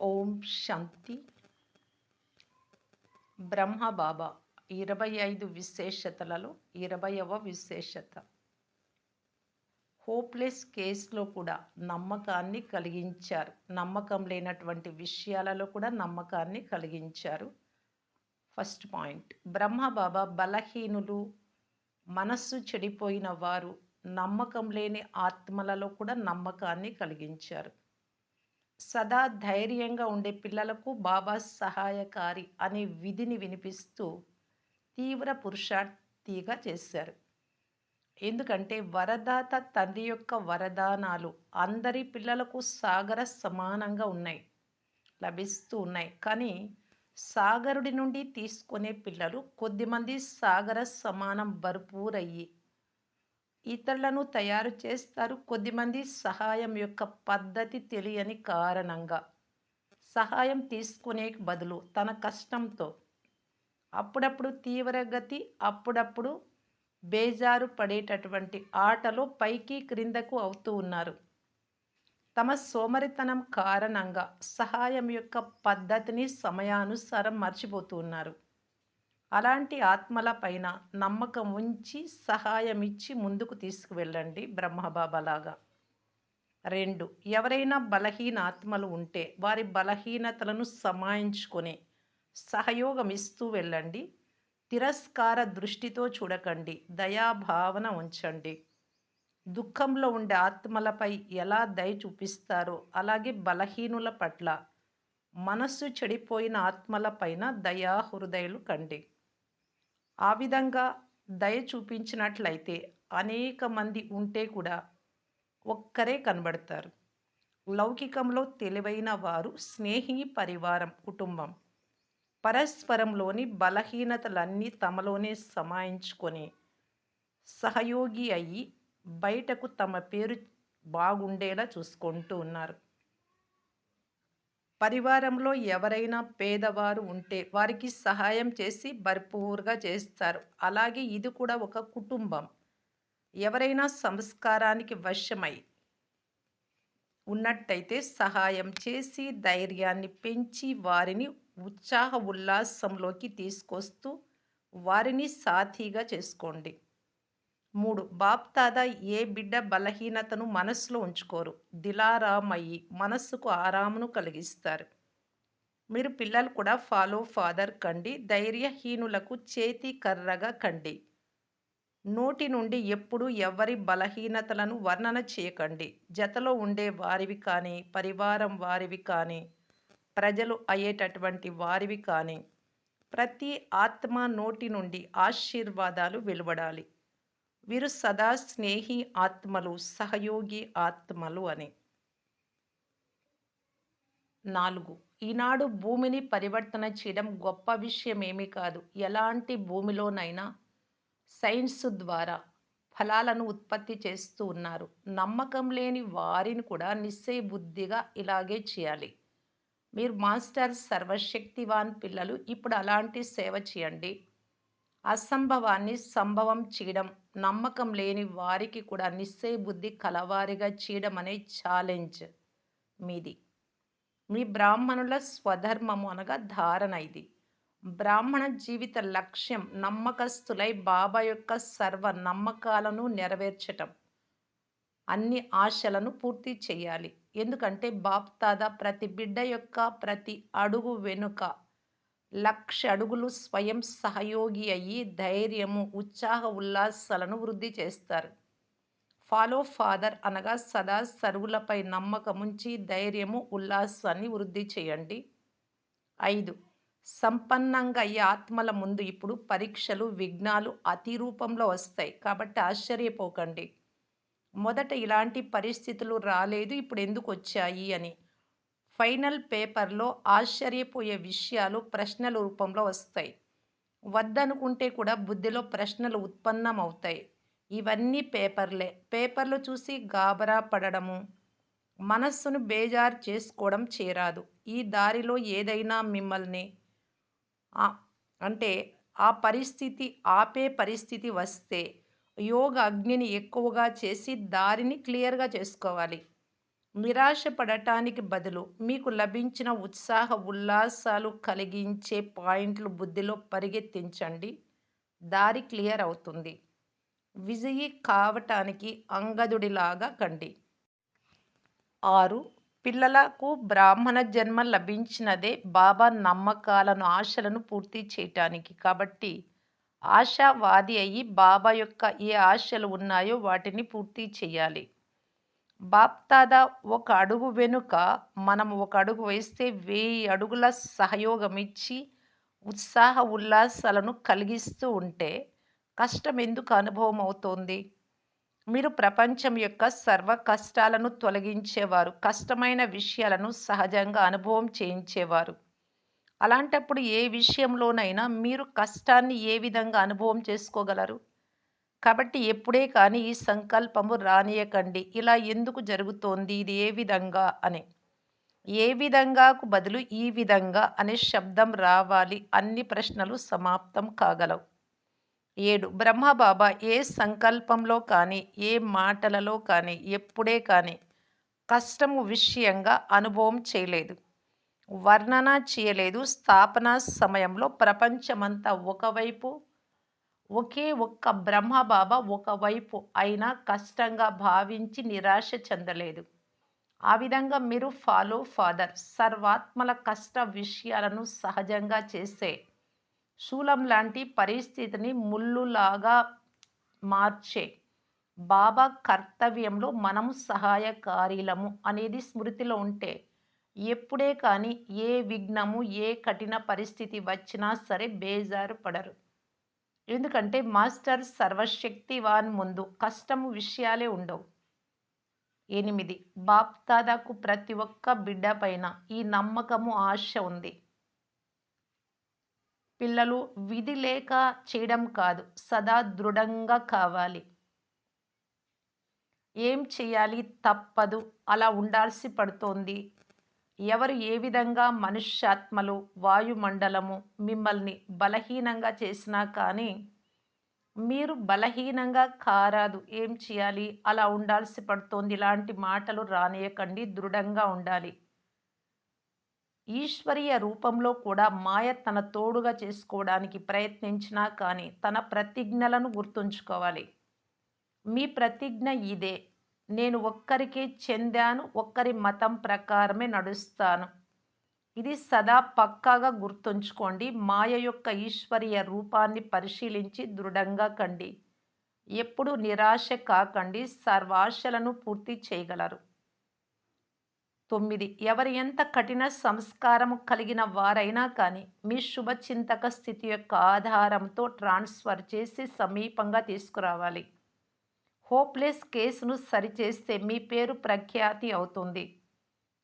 ఓం శాంతి. బ్రహ్మ బాబా ఇరవై ఐదు విశేషతలలో ఇరవయవ విశేషత. హోప్లెస్ కేసులో కూడా నమ్మకాన్ని కలిగించారు. నమ్మకం లేనటువంటి విషయాలలో కూడా నమ్మకాన్ని కలిగించారు. First point. బ్రహ్మ బాబా బలహీనులు మనస్సు చెడిపోయిన వారు నమ్మకం లేని ఆత్మలలో కూడా నమ్మకాన్ని కలిగించారు. సదా ధైర్యంగా ఉండే పిల్లలకు బాబా సహాయకారి అనే విధిని వినిపిస్తూ తీవ్ర పురుషార్థిగా చేశారు. ఎందుకంటే వరదాత తండ్రి యొక్క వరదానాలు అందరి పిల్లలకు సాగర సమానంగా ఉన్నాయి లభిస్తూ ఉన్నాయి. కానీ సాగరుడి నుండి తీసుకునే పిల్లలు కొద్దిమంది సాగర సమానం భర్పూరయ్యి ఇతరులను తయారు చేస్తారు. కొద్దిమంది సహాయం యొక్క పద్ధతి తెలియని కారణంగా సహాయం తీసుకునే బదులు తన కష్టంతో అప్పుడప్పుడు తీవ్రగతి అప్పుడప్పుడు బేజారు పడేటటువంటి ఆటలో పైకి క్రిందకు అవుతూ ఉన్నారు. తమ సోమరితనం కారణంగా సహాయం యొక్క పద్ధతిని సమయానుసారం మర్చిపోతూ ఉన్నారు. అలాంటి ఆత్మల పైన నమ్మకం ఉంచి సహాయం ఇచ్చి ముందుకు తీసుకువెళ్ళండి బ్రహ్మబాబాలాగా. రెండు ఎవరైనా బలహీన ఆత్మలు ఉంటే వారి బలహీనతలను సమాయించుకొని సహయోగం ఇస్తూ వెళ్ళండి. తిరస్కార దృష్టితో చూడకండి. దయాభావన ఉంచండి. దుఃఖంలో ఉండే ఆత్మలపై ఎలా దయ చూపిస్తారో అలాగే బలహీనుల పట్ల మనస్సు చెడిపోయిన ఆత్మలపైన దయా హృదయలు కండి. ఆ విధంగా దయ చూపించినట్లయితే అనేక మంది ఉంటే కూడా ఒక్కరే కనబడతారు. లౌకికంలో తెలివైన వారు స్నేహి పరివారం కుటుంబం. పరస్పరంలోని బలహీనతలన్నీ తమలోనే సమాయించుకొని సహయోగి అయ్యి బయటకు తమ పేరు బాగుండేలా చూసుకుంటూ ఉన్నారు. పరివారంలో ఎవరైనా పేదవారు ఉంటే వారికి సహాయం చేసి భర్పూర్గా చేస్తారు. అలాగే ఇది కూడా ఒక కుటుంబం. ఎవరైనా సంస్కారానికి వశమై ఉన్నట్టయితే సహాయం చేసి ధైర్యాన్ని పెంచి వారిని ఉత్సాహ ఉల్లాసంలోకి తీసుకొస్తూ వారిని సాథీగా చేసుకోండి. మూడు. బాప్తాదా ఏ బిడ్డ బలహీనతను మనస్సులో ఉంచుకోరు. దిలారామయ్యి మనస్సుకు ఆరామును కలిగిస్తారు. మీరు పిల్లలు కూడా ఫాలో ఫాదర్ కండి. ధైర్యహీనులకు చేతి కర్రగా కండి. నోటి నుండి ఎప్పుడు ఎవరి బలహీనతలను వర్ణన చేయకండి. జతలో ఉండే వారివి కానీ పరివారం వారివి కానీ ప్రజలు అయ్యేటటువంటి వారివి కానీ ప్రతి ఆత్మ నోటి నుండి ఆశీర్వాదాలు వెలువడాలి. వీరు సదా స్నేహి ఆత్మలు సహయోగి ఆత్మలు అని. నాలుగు ఈనాడు భూమిని పరివర్తన చేయడం గొప్ప విషయం ఏమీ కాదు. ఎలాంటి భూమిలోనైనా సైన్స్ ద్వారా ఫలాలను ఉత్పత్తి చేస్తూ ఉన్నారు. నమ్మకం లేని వారిని కూడా నిశ్చయ బుద్ధిగా ఇలాగే చేయాలి. మీరు మాస్టర్ సర్వశక్తివాన్ పిల్లలు ఇప్పుడు అలాంటి సేవ చేయండి. అసంభవాన్ని సంభవం చేయడం నమ్మకం లేని వారికి కూడా నిస్సయ బుద్ధి కలవారిగా చేయడం అనే ఛాలెంజ్ మీది. మీ బ్రాహ్మణుల స్వధర్మము అనగా ధారణ ఇది. బ్రాహ్మణ జీవిత లక్ష్యం నమ్మకస్తులై బాబా యొక్క సర్వ నమ్మకాలను నెరవేర్చటం. అన్ని ఆశలను పూర్తి చేయాలి. ఎందుకంటే బాప్తాద ప్రతి బిడ్డ యొక్క ప్రతి అడుగు వెనుక లక్ష అడుగులు స్వయం సహయోగి అయ్యి ధైర్యము ఉత్సాహ ఉల్లాసాలను వృద్ధి చేస్తారు. ఫాలో ఫాదర్ అనగా సదా సరువులపై నమ్మకముంచి ధైర్యము ఉల్లాసాన్ని వృద్ధి చేయండి. ఐదు సంపన్నంగా అయ్యే ఆత్మల ముందు ఇప్పుడు పరీక్షలు విఘ్నాలు అతి రూపంలో వస్తాయి. కాబట్టి ఆశ్చర్యపోకండి. మొదట ఇలాంటి పరిస్థితులు రాలేదు ఇప్పుడు ఎందుకు వచ్చాయి అని. ఫైనల్ పేపర్లో ఆశ్చర్యపోయే విషయాలు ప్రశ్నల రూపంలో వస్తాయి. వద్దనుకుంటే కూడా బుద్ధిలో ప్రశ్నలు ఉత్పన్నం అవుతాయి ఇవన్నీ పేపర్లే. పేపర్లు చూసి గాబరా పడడము మనస్సును బేజారు చేసుకోవడం చేరాదు. ఈ దారిలో ఏదైనా మిమ్మల్ని అంటే ఆ పరిస్థితి ఆపే పరిస్థితి వస్తే యోగ అగ్నిని ఎక్కువగా చేసి దారిని క్లియర్గా చేసుకోవాలి. నిరాశపడటానికి బదులు మీకు లభించిన ఉత్సాహ ఉల్లాసాలు కలిగించే పాయింట్లు బుద్ధిలో పరిగెత్తించండి. దారి క్లియర్ అవుతుంది. విజయీ కావటానికి అంగదుడిలాగా కండి. ఆరు పిల్లలకు బ్రాహ్మణ జన్మ లభించినదే బాబా నమ్మకాలను ఆశలను పూర్తి చేయటానికి. కాబట్టి ఆశావాది అయ్యి బాబా యొక్క ఏ ఆశలు ఉన్నాయో వాటిని పూర్తి చేయాలి. బాప్తాదా ఒక అడుగు వెనుక మనం ఒక అడుగు వేస్తే వెయ్యి అడుగుల సహయోగం ఇచ్చి ఉత్సాహ ఉల్లాసాలను కలిగిస్తూ ఉంటే కష్టం ఎందుకు అనుభవం అవుతోంది? మీరు ప్రపంచం యొక్క సర్వ కష్టాలను తొలగించేవారు కష్టమైన విషయాలను సహజంగా అనుభవం చేయించేవారు. అలాంటప్పుడు ఏ విషయంలోనైనా మీరు కష్టాన్ని ఏ విధంగా అనుభవం చేసుకోగలరు? కాబట్టి ఎప్పుడే కానీ ఈ సంకల్పము రానియకండి. ఇలా ఎందుకు జరుగుతోంది? ఇది ఏ విధంగా? అని. ఏ విధంగాకు బదులు ఈ విధంగా అనే శబ్దం రావాలి. అన్ని ప్రశ్నలు సమాప్తం కాగలవు. ఏడు. బ్రహ్మబాబా ఏ సంకల్పంలో కానీ ఏ మాటలలో కానీ ఎప్పుడే కానీ కష్టము విషయంగా అనుభవం చేయలేదు. వర్ణన చేయలేదు. స్థాపన సమయంలో ప్రపంచమంతా ఒకవైపు ఒకే ఒక్క బ్రహ్మబాబా ఒకవైపు అయినా కష్టంగా భావించి నిరాశ చెందలేదు. ఆ విధంగా మీరు ఫాలో ఫాదర్ సర్వాత్మల కష్ట విషయాలను సహజంగా చేసే శూలం లాంటి పరిస్థితిని ముళ్ళులాగా మార్చే బాబా కర్తవ్యంలో మనము సహాయకారీలము అనేది స్మృతిలో ఉంటే ఎప్పుడే కానీ ఏ విఘ్నము ఏ కఠిన పరిస్థితి వచ్చినా సరే బేజారు పడరు. ఎందుకంటే మాస్టర్ సర్వశక్తివాన్ ముందు కష్టము విషయాలే ఉండవు. ఎనిమిది బాప్ దాదాకు ప్రతి ఒక్క బిడ్డ పైన ఈ నమ్మకము ఆశ ఉంది. పిల్లలు విధి లేక చేయడం కాదు సదా దృఢంగా కావాలి. ఏం చేయాలి? తప్పదు. అలా ఉండాల్సి పడుతోంది. ఎవరు ఏ విధంగా మనుష్యాత్మలు వాయుమండలము మిమ్మల్ని బలహీనంగా చేసినా కానీ మీరు బలహీనంగా కారాదు. ఏం చేయాలి? అలా ఉండాల్సి పడుతోంది. ఇలాంటి మాటలు రానియకండి. దృఢంగా ఉండాలి. ఈశ్వరీయ రూపంలో కూడా మాయ తన తోడుగా చేసుకోవడానికి ప్రయత్నించినా కానీ తన ప్రతిజ్ఞలను గుర్తుంచుకోవాలి. మీ ప్రతిజ్ఞ ఇదే. నేను ఒక్కరికే చెందాను ఒక్కరి మతం ప్రకారమే నడుస్తాను. ఇది సదా పక్కాగా గుర్తుంచుకోండి. మాయ యొక్క ఈశ్వరీయ రూపాన్ని పరిశీలించి దృఢంగా కండి. ఎప్పుడు నిరాశ కాకండి. సర్వాశలను పూర్తి చేయగలరు. తొమ్మిది. ఎవరి ఎంత కఠిన సంస్కారము కలిగిన వారైనా కానీ మీ శుభచింతక స్థితి యొక్క ఆధారంతో ట్రాన్స్ఫర్ చేసి సమీపంగా తీసుకురావాలి. హోప్లెస్ కేసును సరిచేస్తే మీ పేరు ప్రఖ్యాతి అవుతుంది.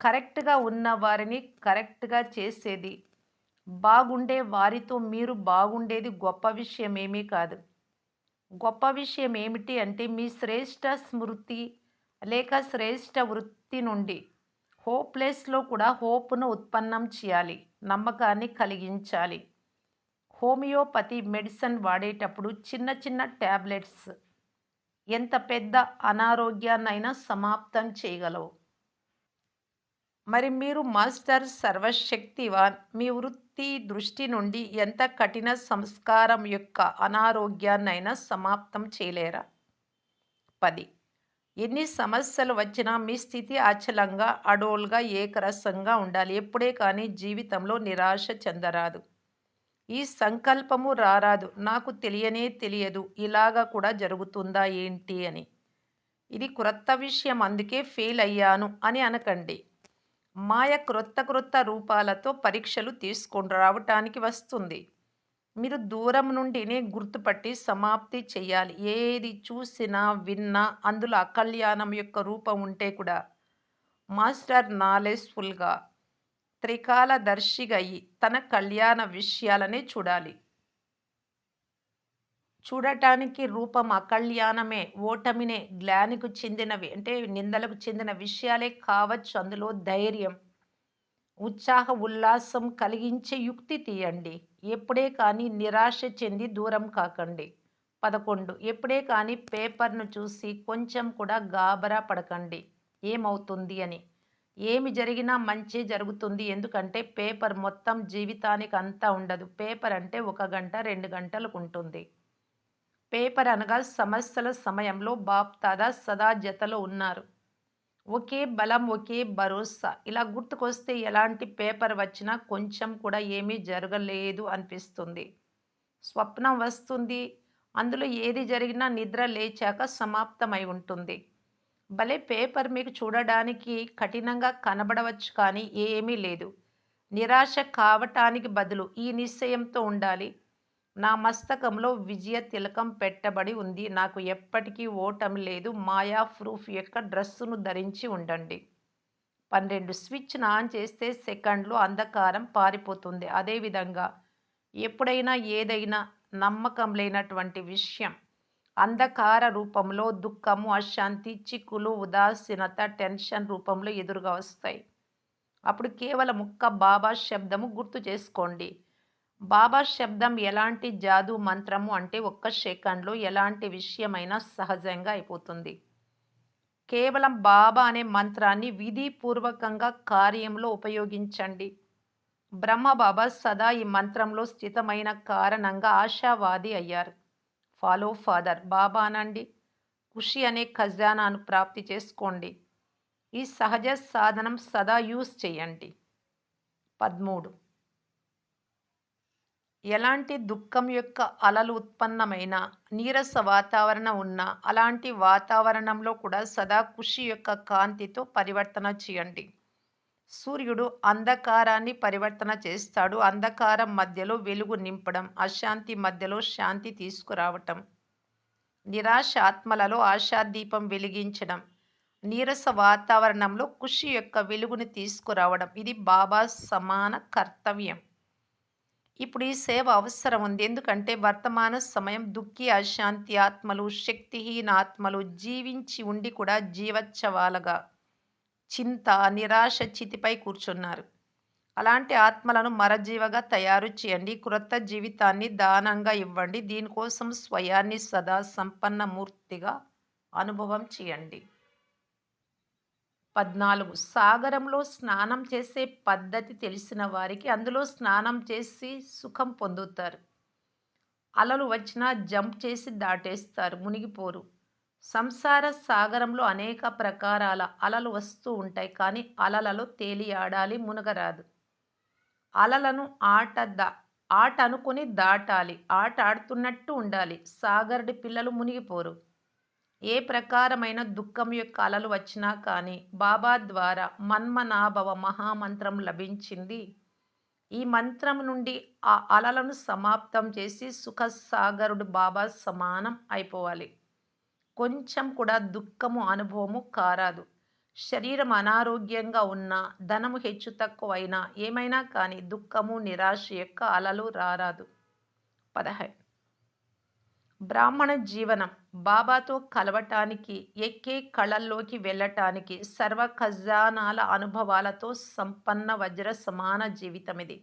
కరెక్ట్గా ఉన్న వారిని కరెక్ట్గా చేసేది. బాగుండే వారితో మీరు బాగుండేది గొప్ప విషయం ఏమీ కాదు. గొప్ప విషయం ఏమిటి అంటే మీ శ్రేష్ట స్మృతి లేక శ్రేష్ట వృత్తి నుండి హోప్లెస్లో కూడా హోప్ను ఉత్పన్నం చేయాలి నమ్మకాన్ని కలిగించాలి. హోమియోపతి మెడిసిన్ వాడేటప్పుడు చిన్న చిన్న ట్యాబ్లెట్స్ ఎంత పెద్ద అనారోగ్యాన్నైనా సమాప్తం చేయగలవు. మరి మీరు మాస్టర్ సర్వశక్తివాన్ మీ వృత్తి దృష్టి నుండి ఎంత కఠిన సంస్కారం యొక్క అనారోగ్యాన్నైనా సమాప్తం చేయలేరా? పది. ఎన్ని సమస్యలు వచ్చినా మీ స్థితి అచలంగా అడోల్గా ఏకరసంగా ఉండాలి. ఎప్పుడే కానీ జీవితంలో నిరాశ చెందరాదు. ఈ సంకల్పము రారాదు. నాకు తెలియనే తెలియదు. ఇలాగా కూడా జరుగుతుందా ఏంటి అని. ఇది క్రొత్త విషయం. అందుకే ఫెయిల్ అయ్యాను అని అనకండి. మాయ క్రొత్త క్రొత్త రూపాలతో పరీక్షలు తీసుకొని రావటానికి వస్తుంది. మీరు దూరం నుండినే గుర్తుపట్టి సమాప్తి చేయాలి. ఏది చూసినా విన్నా అందులో అకల్యాణం యొక్క రూపం ఉంటే కూడా మాస్టర్ నాలెడ్జ్ఫుల్గా త్రికాలదర్శిగయి తన కళ్యాణ విషయాలనే చూడాలి. చూడటానికి రూపం అకళ్యాణమే ఓటమినే గ్లానికి చెందినవి అంటే నిందలకు చెందిన విషయాలే కావచ్చు అందులో ధైర్యం ఉత్సాహ ఉల్లాసం కలిగించే యుక్తి తీయండి. ఎప్పుడే కానీ నిరాశ చెంది దూరం కాకండి. పదకొండు ఎప్పుడే కానీ పేపర్ను చూసి కొంచెం కూడా గాబరా పడకండి. ఏమవుతుంది అని. ఏమి జరిగినా మంచి జరుగుతుంది. ఎందుకంటే పేపర్ మొత్తం జీవితానికి అంతా ఉండదు. పేపర్ అంటే ఒక గంట రెండు గంటలకు ఉంటుంది. పేపర్ అనగా సమస్యల సమయంలో బాప్తాదా సదా జతలో ఉన్నారు. ఒకే బలం ఒకే భరోసా. ఇలా గుర్తుకొస్తే ఎలాంటి పేపర్ వచ్చినా కొంచెం కూడా ఏమీ జరగలేదు అనిపిస్తుంది. స్వప్నం వస్తుంది. అందులో ఏది జరిగినా నిద్ర లేచాక సమాప్తమై ఉంటుంది. భలే పేపర్ మీకు చూడడానికి కఠినంగా కనబడవచ్చు కానీ ఏమీ లేదు. నిరాశ కావటానికి బదులు ఈ నిశ్చయంతో ఉండాలి. నా మస్తకంలో విజయ తిలకం పెట్టబడి ఉంది. నాకు ఎప్పటికీ ఓటమి లేదు. మాయా ప్రూఫ్ యొక్క డ్రెస్సును ధరించి ఉండండి. పన్నెండు స్విచ్ను ఆన్ చేస్తే సెకండ్లో అంధకారం పారిపోతుంది. అదేవిధంగా ఎప్పుడైనా ఏదైనా నమ్మకం లేనటువంటి విషయం అంధకార రూపంలో దుఃఖము అశాంతి చిక్కులు ఉదాసీనత టెన్షన్ రూపంలో ఎదురుగా వస్తాయి. అప్పుడు కేవలం ఒక్క బాబా శబ్దము గుర్తు చేసుకోండి. బాబా శబ్దం ఎలాంటి జాదు మంత్రము అంటే ఒక్క సెకండ్లో ఎలాంటి విషయమైనా సహజంగా అయిపోతుంది. కేవలం బాబా అనే మంత్రాన్ని విధిపూర్వకంగా కార్యంలో ఉపయోగించండి. బ్రహ్మబాబా సదా ఈ మంత్రంలో స్థితమైన కారణంగా ఆశావాది అయ్యారు. ఫాలో ఫాదర్ బాబా అనండి ఖుషి అనే ఖజానాను ప్రాప్తి చేసుకోండి. ఈ సహజ సాధనం సదా యూస్ చేయండి. పదమూడు. ఎలాంటి దుఃఖం యొక్క అలలు ఉత్పన్నమైన నీరస వాతావరణం ఉన్నా అలాంటి వాతావరణంలో కూడా సదా ఖుషి యొక్క కాంతితో పరివర్తన చేయండి. సూర్యుడు అంధకారాన్ని పరివర్తన చేస్తాడు. అంధకారం మధ్యలో వెలుగు నింపడం అశాంతి మధ్యలో శాంతి తీసుకురావటం నిరాశ ఆత్మలలో ఆశాదీపం వెలిగించడం నీరస వాతావరణంలో ఖుషి యొక్క వెలుగుని తీసుకురావడం ఇది బాబా సమాన కర్తవ్యం. ఇప్పుడు ఈ సేవ అవసరం ఉంది. ఎందుకంటే వర్తమాన సమయం దుఃఖి అశాంతి ఆత్మలు శక్తిహీన ఆత్మలు జీవించి ఉండి కూడా జీవచ్చవాలగా చింత నిరాశ చితిపై కూర్చున్నారు. అలాంటి ఆత్మలను మరజీవగా తయారు చేయండి. క్రొత్త జీవితాన్ని దానంగా ఇవ్వండి. దీనికోసం స్వయాన్ని సదా సంపన్నమూర్తిగా అనుభవం చేయండి. పద్నాలుగు. సాగరంలో స్నానం చేసే పద్ధతి తెలిసిన వారికి అందులో స్నానం చేసి సుఖం పొందుతారు. అలలు వచ్చినా జంప్ చేసి దాటేస్తారు. మునిగిపోరు. సంసార సాగరంలో అనేక ప్రకారాల అలలు వస్తూ ఉంటాయి. కానీ అలలలో తేలియాడాలి మునగరాదు. అలలను ఆట దా ఆట అనుకుని దాటాలి. ఆట ఆడుతున్నట్టు ఉండాలి. సాగరుడి పిల్లలు మునిగిపోరు. ఏ ప్రకారమైన దుఃఖం యొక్క అలలు వచ్చినా కానీ బాబా ద్వారా మన్మనాభవ మహామంత్రం లభించింది. ఈ మంత్రం నుండి ఆ అలలను సమాప్తం చేసి సుఖసాగరుడు బాబా సమానం అయిపోవాలి. కొంచెం కూడా దుఃఖము అనుభవము కారాదు. శరీరం అనారోగ్యంగా ఉన్నా ధనము హెచ్చు తక్కువైనా ఏమైనా కానీ దుఃఖము నిరాశ యొక్క అలలు రారాదు. పదహై బ్రాహ్మణ జీవనం బాబాతో కలవటానికి ఎక్కే కళల్లోకి వెళ్ళటానికి సర్వ ఖజానాల అనుభవాలతో సంపన్న వజ్ర సమాన జీవితం ఇది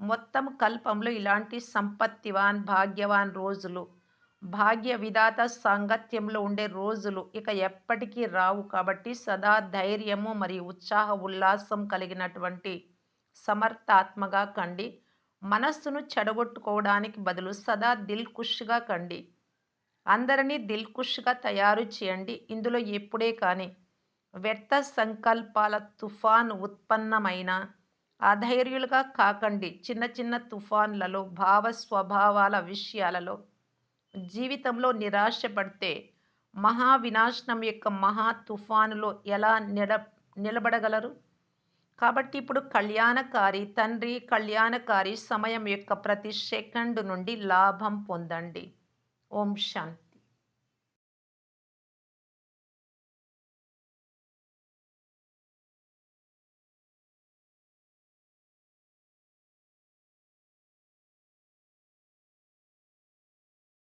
మొత్తం కల్పంలో ఇలాంటి సంపత్తివాన్ భాగ్యవాన్ రోజులు భాగ్య విధాత సాంగత్యంలో ఉండే రోజులు ఇక ఎప్పటికీ రావు కాబట్టి సదా ధైర్యము మరియు ఉత్సాహ ఉల్లాసం కలిగినటువంటి సమర్థాత్మగా కండి. మనస్సును చెడగొట్టుకోవడానికి బదులు సదా దిల్ కుష్గా కండి. అందరినీ దిల్ కుష్గా తయారు చేయండి. ఇందులో ఎప్పుడే కానీ వ్యర్థ సంకల్పాల తుఫాన్ ఉత్పన్నమైన అధైర్యులుగా కాకండి. చిన్న చిన్న తుఫాన్లలో భావ స్వభావాల విషయాలలో జీవితంలో నిరాశపడితే మహా వినాశనం యొక్క మహా తుఫానులో ఎలా నిల నిలబడగలరు? కాబట్టి ఇప్పుడు కళ్యాణకారి తండ్రి కళ్యాణకారి సమయం యొక్క ప్రతి సెకండ్ నుండి లాభం పొందండి. ఓం శాంతి.